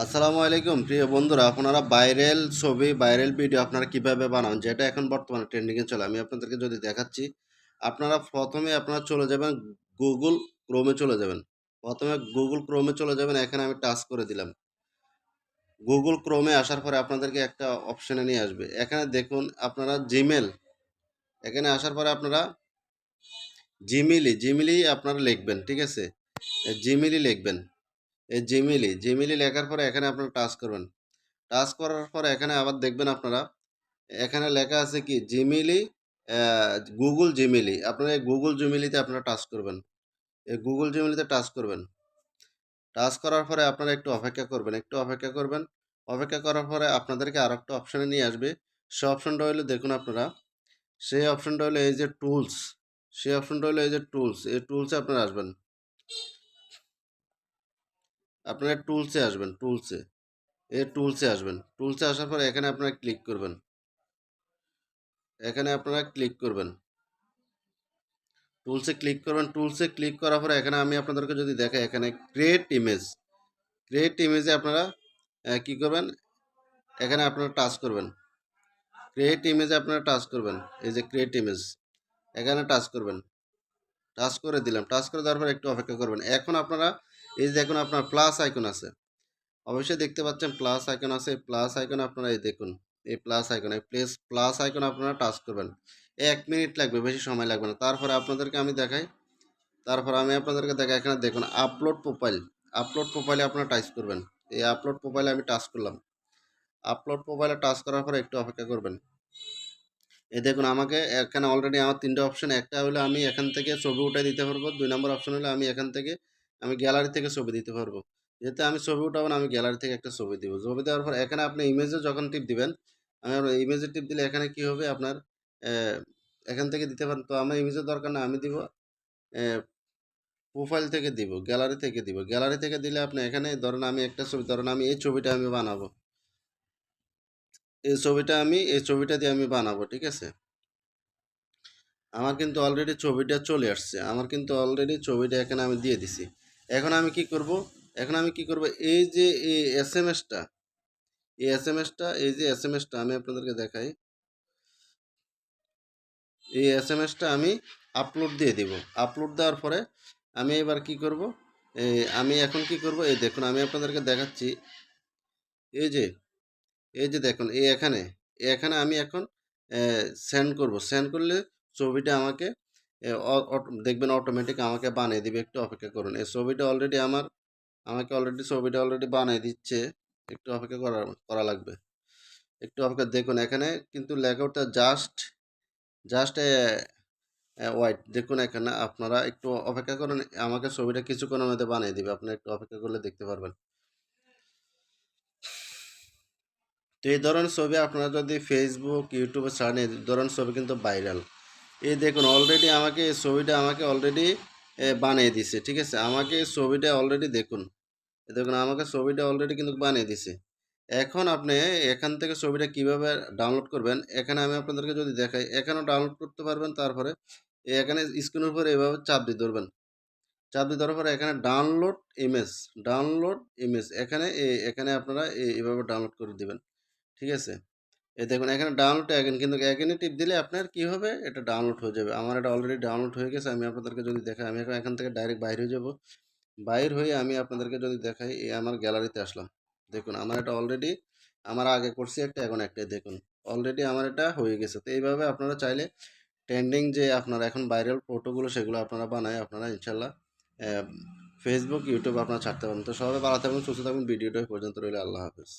আসসালামু আলাইকুম, প্রিয় বন্ধুরা, আপনারা ভাইরাল ছবি, ভাইরাল ভিডিও আপনারা কীভাবে বানান? যেটা এখন বর্তমানে ট্রেন্ডিংয়ে চলে। আমি আপনাদেরকে যদি দেখাচ্ছি, আপনারা প্রথমে আপনারা চলে যাবেন গুগল ক্রোমে চলে যাবেন। প্রথমে গুগল ক্রোমে চলে যাবেন, এখানে আমি টাচ করে দিলাম। গুগল ক্রোমে আসার পরে আপনাদেরকে একটা অপশানে নিয়ে আসবে। এখানে দেখুন, আপনারা জিমেল এখানে আসার পরে আপনারা জিমিলি জিমিলি আপনারা লিখবেন, ঠিক আছে? জিমিলি লিখবেন। জিমিলি জিমিলি লেখার পরে এখানে আপনারা টাচ করবেন। টাচ করার পরে এখানে আবার দেখবেন আপনারা, এখানে লেখা আছে কি? জিমিলি গুগল জিমিলি আপনারা গুগল জিমিলিতে আপনারা টাচ করবেন। এই গুগল জিমিলিতে টাচ করবেন। টাচ করার পরে আপনারা একটু অপেক্ষা করবেন, একটু অপেক্ষা করবেন। অপেক্ষা করার পরে আপনাদেরকে আর একটা অপশানে নিয়ে আসবে। সে অপশানটা হলো দেখুন আপনারা, সেই অপশানটা হলো এই যে টুলস সেই অপশানটা হলো এই যে টুলস এই টুলসে আপনারা আসবেন। আপনারা টুলসে আসবেন, টুলসে। এই টুলসে আসবেন। টুলসে আসার পর এখানে আপনারা ক্লিক করবেন। এখানে আপনারা ক্লিক করবেন। টুলসে ক্লিক করবেন। টুলসে ক্লিক করার পরে এখানে আমি আপনাদেরকে যদি দেখাই, এখানে ক্রিয়েট ইমেজ ক্রিয়েট ইমেজে আপনারা কি করবেন? এখানে আপনারা টাচ করবেন। ক্রিয়েট ইমেজে আপনারা টাচ করবেন। এই যে ক্রিয়েট ইমেজ এখানে টাচ করবেন। টাচ করে দিলাম। টাচ করে দেওয়ার পর একটু অপেক্ষা করবেন। এখন আপনারা, এই যে দেখুন আপনার প্লাস আইকন আছে। অবশ্যই দেখতে পাচ্ছেন প্লাস আইকন আছে। প্লাস আইকন আপনারা এই দেখুন, এই প্লাস আইকন এই প্লেস প্লাস আইকন আপনারা টাচ করবেন। এক মিনিট লাগবে, বেশি সময় লাগবে না। তারপরে আপনাদেরকে আমি দেখাই। তারপর আমি আপনাদেরকে দেখাই এখানে দেখুন আপলোড প্রোফাইল আপলোড প্রোফাইলে আপনারা টাচ করবেন। এই আপলোড প্রোফাইলে আমি টাচ করলাম। আপলোড প্রোফাইলে টাচ করার পরে একটু অপেক্ষা করবেন। এই দেখুন, আমাকে এখানে অলরেডি আমার তিনটে অপশন একটা হলে আমি এখান থেকে ছবি উঠে দিতে পারব। দুই নম্বর অপশন হলে আমি এখান থেকে, আমি গ্যালারি থেকে ছবি দিতে পারব। যেহেতু আমি ছবি উঠাবো না, আমি গ্যালারি থেকে একটা ছবি দিব। ছবি দেওয়ার পর এখানে আপনি ইমেজে যখন টিপ দিবেন, আমি ইমেজে টিপ দিলে এখানে কি হবে আপনার এখান থেকে দিতে পারেন। তো আমার ইমেজের দরকার না, আমি দিব প্রোফাইল থেকে দিব গ্যালারি থেকে দিব। গ্যালারি থেকে দিলে আপনি এখানে, ধরেন আমি একটা ছবি, ধরেন আমি এই ছবিটা আমি বানাবো। এই ছবিটা আমি, এই ছবিটা দিয়ে আমি বানাবো, ঠিক আছে? আমার কিন্তু অলরেডি ছবিটা চলে আসছে। আমার কিন্তু অলরেডি ছবিটা এখানে আমি দিয়ে দিছি। এখন আমি কি করব? এখন আমি কি করব? এই যে এই এস এম এসটা এই এস এম এসটা এই যে এস এম এসটা আমি আপনাদেরকে দেখাই। এই এস এম এসটা আমি আপলোড দিয়ে দিব। আপলোড দেওয়ার পরে আমি এবার কি করব? আমি এখন কি করব? এই দেখুন, আমি আপনাদেরকে দেখাচ্ছি। এই যে এই যে দেখুন, এই এখানে এখানে আমি এখন সেন্ড করব। সেন্ড করলে ছবিটা আমাকে দেখবেন অটোমেটিক আমাকে বানিয়ে দিবে। একটু অপেক্ষা করুন। এই ছবিটা অলরেডি আমার, আমাকে অলরেডি ছবিটা অলরেডি বানিয়ে দিচ্ছে। একটু অপেক্ষা করা করা লাগবে। একটু অপেক্ষা, দেখুন এখানে কিন্তু লেখাটা জাস্ট জাস্ট ওয়াইট দেখুন এখানে আপনারা একটু অপেক্ষা করুন। আমাকে ছবিটা কিছুক্ষণের মধ্যে বানিয়ে দিবে। আপনারা একটু অপেক্ষা করলে দেখতে পারবেন। তো এই ধরনের ছবি আপনারা যদি ফেসবুক ইউটিউবে ছাড়েন এই ধরনের ছবি কিন্তু ভাইরাল এই দেখুন অলরেডি আমাকে এই ছবিটা আমাকে অলরেডি বানিয়ে দিছে, ঠিক আছে? আমাকে ছবিটা অলরেডি দেখুন। দেখুন, আমাকে ছবিটা অলরেডি কিন্তু বানিয়ে দিছে। এখন আপনি এখান থেকে ছবিটা কীভাবে ডাউনলোড করবেন, এখানে আমি আপনাদেরকে যদি দেখাই এখানেও ডাউনলোড করতে পারবেন, তারপরে এখানে স্ক্রিনের উপরে এভাবে চাপ দিয়ে ধরবেন। চাপ দিয়ে ধরার পরে এখানে ডাউনলোড ইমেজ ডাউনলোড ইমেজ এখানে এখানে আপনারা এ- এভাবে ডাউনলোড করে দিবেন। ঠিক আছে? এ দেখুন, এখানে ডাউনলোড এখন কিন্তু এখানে টিপ দিলে আপনার কি হবে? এটা ডাউনলোড হয়ে যাবে। আমার এটা অলরেডি ডাউনলোড হয়ে গেছে, আমি আপনাদেরকে যদি দেখাই, আমি এখন এখান থেকে ডাইরেক্ট বাইরে হয়ে যাব। বাইর হয়ে আমি আপনাদেরকে যদি দেখাই এই আমার গ্যালারিতে আসলাম। দেখুন, আমার এটা অলরেডি আমার আগে করছি একটা, এখন একটাই, দেখুন। অলরেডি আমার এটা হয়ে গেছে। তো এইভাবে আপনারা চাইলে ট্রেন্ডিং যে আপনারা এখন ভাইরাল ফটোগুলো সেগুলো আপনারা বানায়, আপনারা ইনশাল্লাহ ফেসবুক ইউটিউব আপনারা ছাড়তে পারেন তো সবাই ভালো থাকবেন, সুস্থ থাকবেন, ভিডিওটা পর্যন্ত রইলে। আল্লাহ হাফেজ।